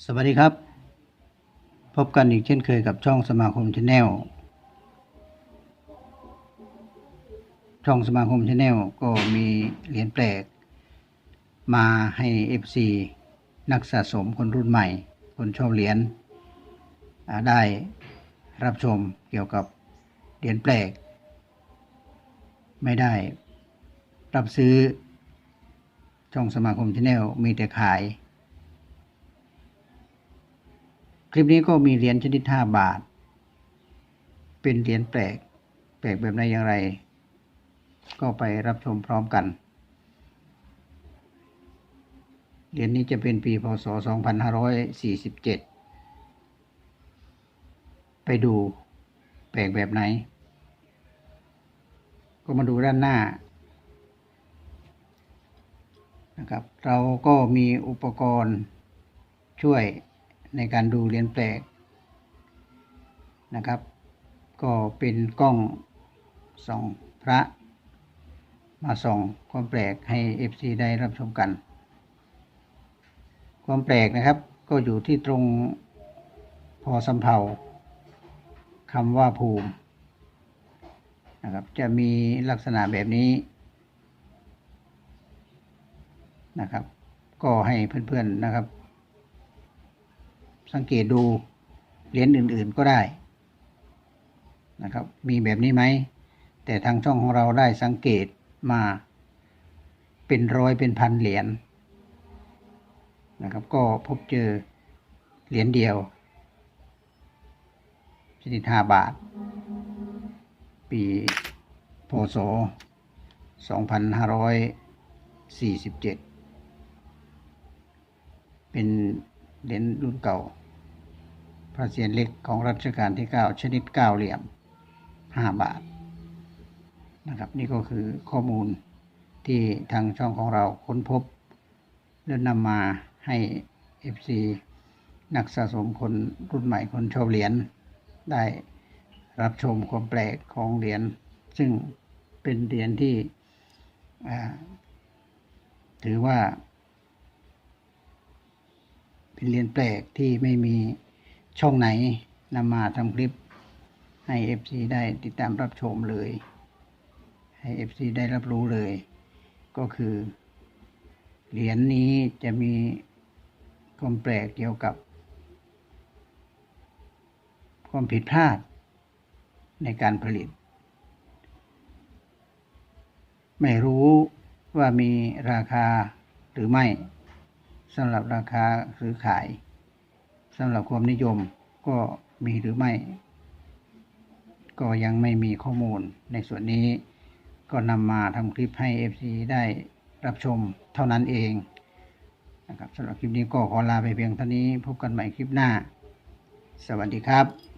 สวัสดีครับ พบกันอีกเช่นเคยกับช่องสมาคมชาแนลช่องสมาคมชาแนลก็มีเหรียญแปลก มาให้ FC นักสะสมคนรุ่นใหม่ คนชอบเหรียญได้รับชมเกี่ยวกับเหรียญแปลก ไม่ได้ รับซื้อช่องสมาคมชาแนลมีแต่ขาย คลิปนี้ก็มีเหรียญชนิด 5 บาท เป็นเหรียญแปลก แปลกแบบไหนอย่างไร ก็ไปรับชมพร้อมกัน เหรียญนี้จะเป็นปีพศ 2547 ไปดูแปลกแบบไหน ก็มาดูด้านหน้านะครับ เราก็มีอุปกรณ์ช่วย ในการดูเหรียญแปลกนะครับ ก็เป็นกล้องส่องพระ มาส่องความแปลกให้ FC ได้รับชมกัน ความแปลกนะครับก็อยู่ที่ตรงพอสำเภาคำว่าภูมินะครับจะมีลักษณะแบบนี้นะครับ ก็ให้เพื่อนๆนะครับ สังเกตดูเหรียญอื่นๆก็ได้นะครับ มีแบบนี้ไหม แต่ทางช่องของเราได้สังเกตมาเป็นร้อยเป็นพันเหรียญนะครับ ก็พบเจอเหรียญเดียวชนิดห้าบาท ปีพศ2547เป็นเหรียญรุ่นเก่า พระเศียรเล็กของรัชกาลที่ 9 ชนิด 9 เหลี่ยม 5 บาทนะครับนี่ก็คือข้อมูลที่ทางช่องของเราค้นพบ และนำมาให้ FC นักสะสมคนรุ่นใหม่คนชอบเหรียญได้รับชมความแปลกของเหรียญซึ่งเป็นเหรียญที่ถือว่า เป็นเหรียญแปลกที่ไม่มี ช่องไหนนำมาทำคลิปให้ FC ได้ติดตามรับชมเลย ให้ FC ได้รับรู้เลย ก็คือ เหรียญนี้จะมีความแปลกเกี่ยวกับ ความผิดพลาดในการผลิต ไม่รู้ว่ามีราคาหรือไม่สำหรับราคาซื้อขายำหรับความนิยมก็มีหรือไม่ ก็ยังไม่มีข้อมูลในส่วนนี้ก็นำมาทำคลิปให้ FC ได้รับชมเท่านั้นเองนะครับสำหรับคลิปนี้ก็ขอลาไปเพียงเท่านี้ พบกันใหม่คลิปหน้า สวัสดีครับ